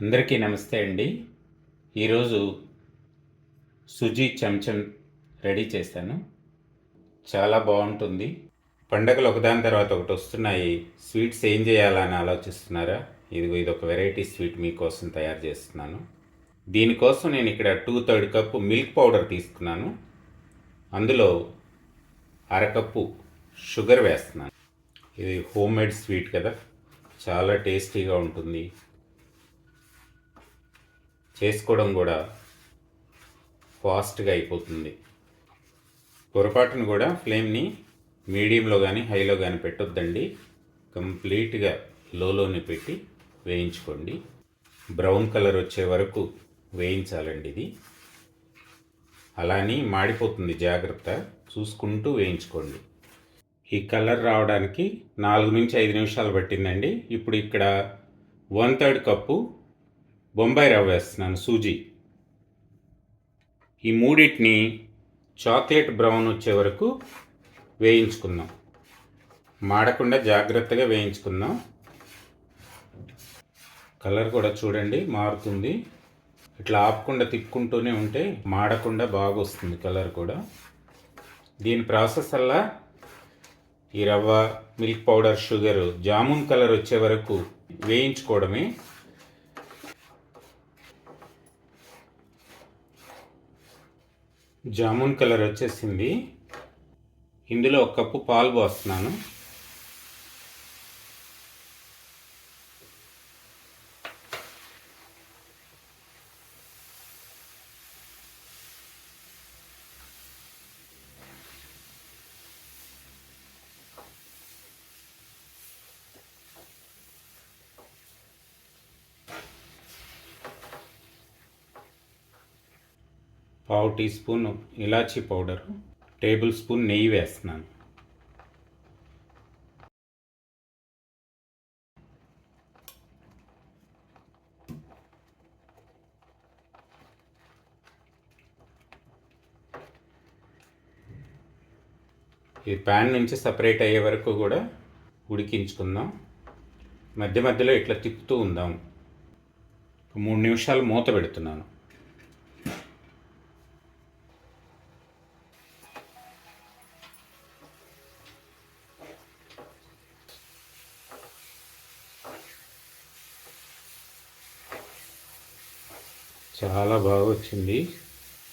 అందరికీ నమస్తే అండి. ఈరోజు సుజీ చెంచం రెడీ చేశాను. చాలా బాగుంటుంది. పండగలు ఒకదాని తర్వాత ఒకటి వస్తున్నాయి. స్వీట్స్ ఏం చేయాలని ఆలోచిస్తున్నారా? ఇదిగో ఇది ఒక వెరైటీ స్వీట్ మీకోసం తయారు చేస్తున్నాను. దీనికోసం నేను ఇక్కడ two third cup milk powder తీసుకున్నాను. అందులో అరకప్పు షుగర్ వేస్తున్నాను. ఇది హోమ్ మేడ్ స్వీట్ కదా. చాలా టేస్టీగా ఉంటుంది. చేసుకోవడం కూడా ఫాస్ట్గా అయిపోతుంది. పొరపాటును కూడా ఫ్లేమ్ని మీడియంలో కానీ హైలో కానీ పెట్టొద్దండి. కంప్లీట్గా లోలోనే పెట్టి వేయించుకోండి. బ్రౌన్ కలర్ వచ్చే వరకు వేయించాలండి ఇది. అలానే మాడిపోతుంది జాగ్రత్త. చూసుకుంటూ వేయించుకోండి. ఈ కలర్ రావడానికి నాలుగు నుంచి ఐదు నిమిషాలు పట్టిందండి. ఇప్పుడు ఇక్కడ వన్ థర్డ్ కప్పు బొంబాయి రవ్వ వేస్తున్నాను సూజీ. ఈ మూడింటిని చాక్లెట్ బ్రౌన్ వచ్చే వరకు వేయించుకుందాం. మాడకుండా జాగ్రత్తగా వేయించుకుందాం. కలర్ కూడా చూడండి మారుతుంది. ఇట్లా ఆపకుండా తిప్పుకుంటూనే ఉంటే మాడకుండా బాగా వస్తుంది కలర్ కూడా. దీని ప్రాసెస్ అలా. ఈ రవ్వ milk powder sugar jamun colour వచ్చే వరకు వేయించుకోవడమే. జామున్ కలర్ వచ్చేసింది. ఇందులో ఒక కప్పు పాలు పోస్తున్నాను. పావు టీ స్పూన్ ఇలాచీ పౌడర్ టేబుల్ స్పూన్ నెయ్యి వేస్తున్నాను. ఈ ప్యాన్ నుంచి సపరేట్ అయ్యే వరకు కూడా ఉడికించుకుందాం. మధ్య మధ్యలో ఇట్లా తిప్పుతూ ఉందాం. మూడు నిమిషాలు మూత పెడుతున్నాను. చాలా బాగా వచ్చింది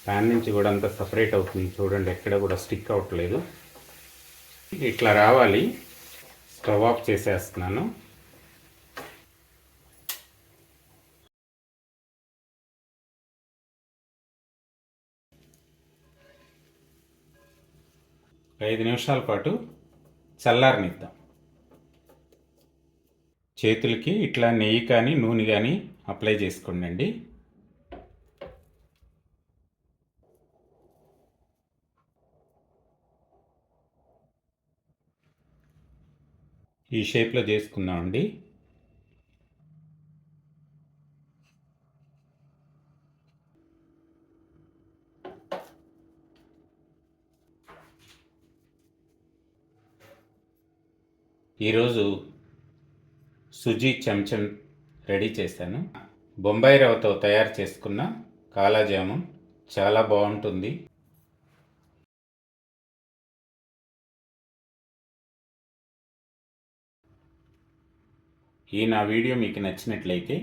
ప్యాన్ నుంచి కూడా అంతా సపరేట్ అవుతుంది. చూడండి ఎక్కడ కూడా స్టిక్ అవ్వట్లేదు ఇట్లా రావాలి. స్టవ్ ఆఫ్ చేసేస్తున్నాను. ఐదు నిమిషాల పాటు చల్లారనిద్దాం. చేతులకి ఇట్లా నెయ్యి కానీ నూనె కానీ అప్లై చేసుకోండి ఈ షేప్లో చేసుకుందామండి ఈరోజు సుజీ చెంచం రెడీ చేశాను. బొంబాయి రవ్వతో తయారు చేసుకున్న కాలాజామున్ చాలా బాగుంటుంది. ఈ నా వీడియో మీకు నచ్చినట్లయితే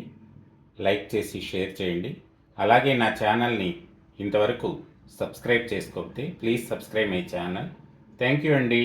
లైక్ చేసి షేర్ చేయండి. అలాగే నా ఛానల్ని ఇంతవరకు సబ్స్క్రైబ్ చేసుకోకపోతే please subscribe my channel. Thank you అండి.